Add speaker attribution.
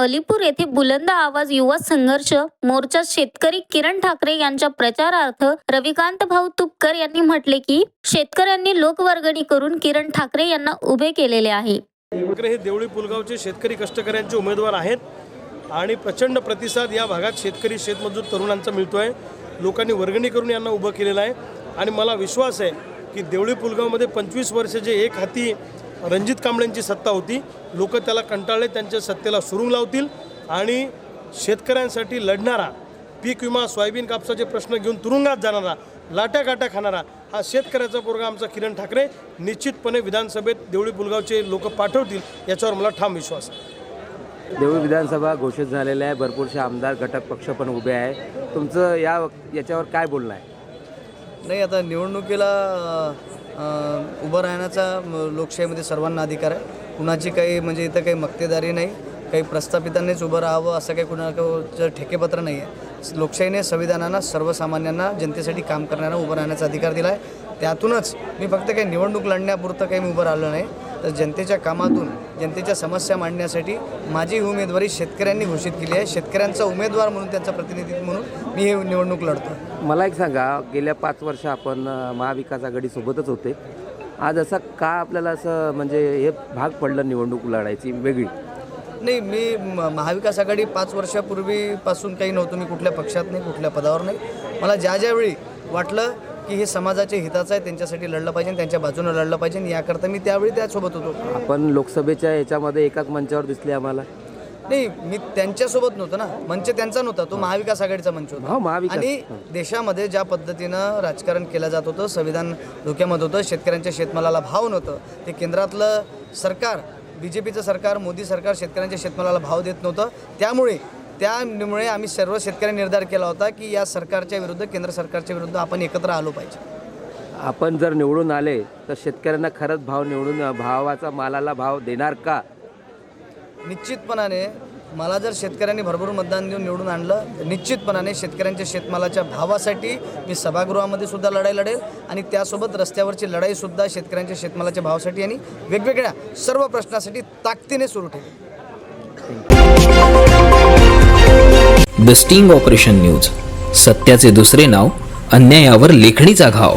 Speaker 1: अलीपूर येथे बुलंद आवाज युवा संघर्ष मोर्चा शेतकरी किरण ठाकरे यांच्या प्रचारार्थ रविकांत भाऊ तुपकर यांनी म्हटले की शेतकऱ्यांनी लोकवर्गणी करून किरण ठाकरे यांना उभे केलेले आहे.
Speaker 2: हे देवळी पुलगावचे शेतकरी कष्टकऱ्यांचे उमेदवार आहेत आणि प्रचंड प्रतिसाद या भागात शेतकरी शेतमजूर तरुणांचा मिळतो आहे लोकांनी वर्गणी करून यांना उभं केलेलं आहे. आणि मला विश्वास आहे की देवळी पुलगावमध्ये पंचवीस वर्ष जे एक हाती रणजित कांबळेंची सत्ता होती. लोक त्याला कंटाळले त्यांच्या सत्तेला सुरुंग लावतील आणि शेतकऱ्यांसाठी लढणारा पीक विमा सोयाबीन कापसाचे प्रश्न घेऊन तुरुंगात जाणारा लाट्या काट्या खाणारा हा शेतकऱ्याचा पोरगा आमचा किरण ठाकरे. निश्चितपणे विधानसभेत देवळी पुलगावचे लोक पाठवतील याच्यावर मला ठाम विश्वास आहे.
Speaker 3: देऊळ विधानसभा घोषित झालेल्या आहे. भरपूरसे आमदार घटक पक्ष पण उभे आहे. तुमचं या याच्यावर काय बोलणं आहे?
Speaker 4: नाही आता निवडणुकीला उभं राहण्याचा लोकशाहीमध्ये सर्वांना अधिकार आहे. कुणाची काही म्हणजे इथं काही मक्तेदारी नाही काही प्रस्थापितांनीच उभं राहावं असं काही कुणाचं ठेकेपत्र नाही आहे लोकशाहीने संविधानानं सर्वसामान्यांना जनतेसाठी काम करणारा उभं राहण्याचा अधिकार दिला आहे त्यातूनच मी फक्त काही निवडणूक लढण्यापुरतं काही मी उभं राहिलो नाही. तर जनतेच्या कामातून जनतेच्या समस्या मांडण्यासाठी माझी उमेदवारी शेतकऱ्यांनी घोषित केली आहे. शेतकऱ्यांचा उमेदवार म्हणून त्यांचा प्रतिनिधी म्हणून मी हे निवडणूक लढतो
Speaker 3: मला एक सांगा गेल्या पाच वर्ष आपण महाविकास आघाडीसोबतच होते. आज असं का आपल्याला असं म्हणजे हे भाग पडलं निवडणूक लढायची वेगळी?
Speaker 4: नाही मी म- महाविकास आघाडी पाच वर्षापूर्वीपासून काही नव्हतं. मी कुठल्या पक्षात नाही कुठल्या पदावर नाही. मला ज्या ज्यावेळी वाटलं की हे समाजाच्या हिताचं आहे त्यांच्यासाठी लढलं पाहिजे त्यांच्या बाजूनं लढलं पाहिजे याकरता मी त्यावेळी त्यासोबत होतो.
Speaker 3: आपण लोकसभेच्या याच्यामध्ये एकाच मंचावर दिसले आम्हाला.
Speaker 4: नाही मी त्यांच्यासोबत नव्हतो ना. मंच त्यांचा नव्हता तो महाविकास आघाडीचा मंच होता.
Speaker 3: महाविकास.
Speaker 4: आणि देशामध्ये ज्या पद्धतीनं राजकारण केलं जात होतं संविधान धोक्यामध्ये होतं शेतकऱ्यांच्या शेतमालाला भाव नव्हतं ते केंद्रातलं सरकार बी जे पीचं सरकार मोदी सरकार शेतकऱ्यांच्या शेतमालाला भाव देत नव्हतं. त्यामुळे त्यामुळे आम्ही सर्व शेतकऱ्यांनी निर्धार केला होता की या सरकारच्या विरुद्ध केंद्र सरकारच्या विरुद्ध आपण एकत्र आलो पाहिजे.
Speaker 3: आपण जर निवडून आले तर शेतकऱ्यांना खरंच भाव निवडून भावाचा मालाला भाव देणार का?
Speaker 4: निश्चितपणाने मला जर शेतकऱ्यांनी भरभरून मतदान देऊन निवडून आणलं तर निश्चितपणाने शेतकऱ्यांच्या शेतमालाच्या भावासाठी मी सभागृहामध्ये सुद्धा लढाई लढेल आणि त्यासोबत रस्त्यावरची लढाईसुद्धा शेतकऱ्यांच्या शेतमालाच्या भावासाठी आणि वेगवेगळ्या सर्व प्रश्नासाठी ताकदीने सुरू ठेवेल.
Speaker 5: द स्टिंग ऑपरेशन न्यूज सत्याचे दुसरे नाव अन्यायावर लेखणीचा घाव.